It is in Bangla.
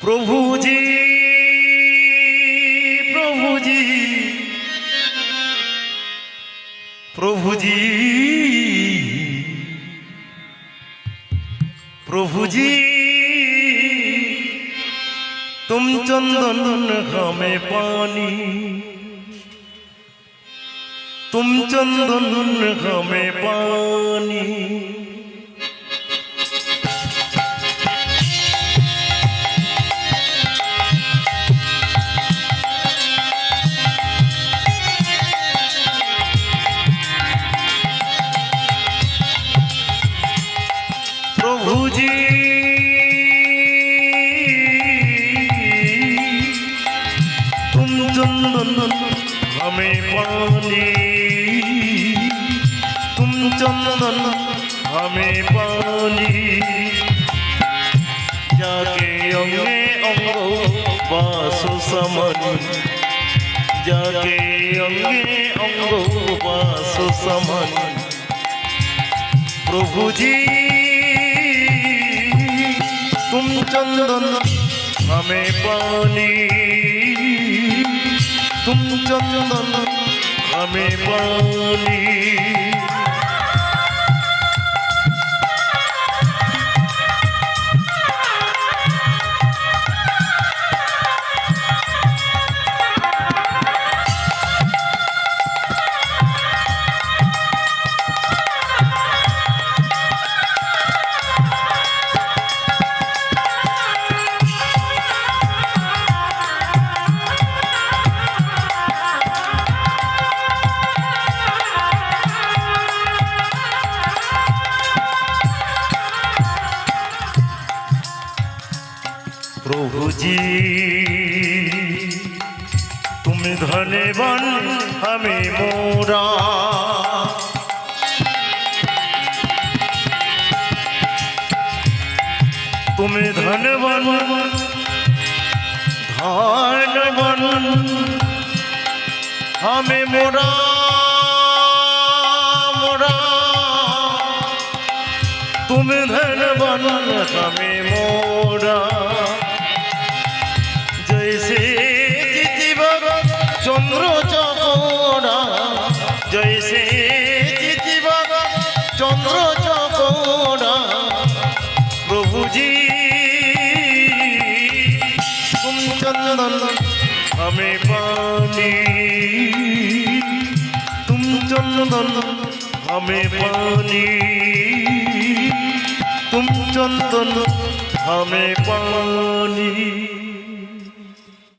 প্রভু জি প্রভু জি প্রভু জি প্রভু জি तुम चंदन हमें पानी हमें पानी तुम चंदन हमें पानी जाके अंगे अंगो बासु समन जाके अंगे अंगो बासु समन प्रभु जी तुम चंदन हमें पानी तुम चंदन हमें पानी প্রভু জি তুমি ধনবান আমি মোরা। তুমি ধনবান ধনবান আমি মোরা মোরা। তুমি ধনবান আমি মোরা। চন্দ্র চকোরা জৈসে জিতিবার চন্দ্র চকোরা প্রভুজি তুম চন্দন हमें पानी तुम चंदन हमें पानी तुम चंदन हमें पानी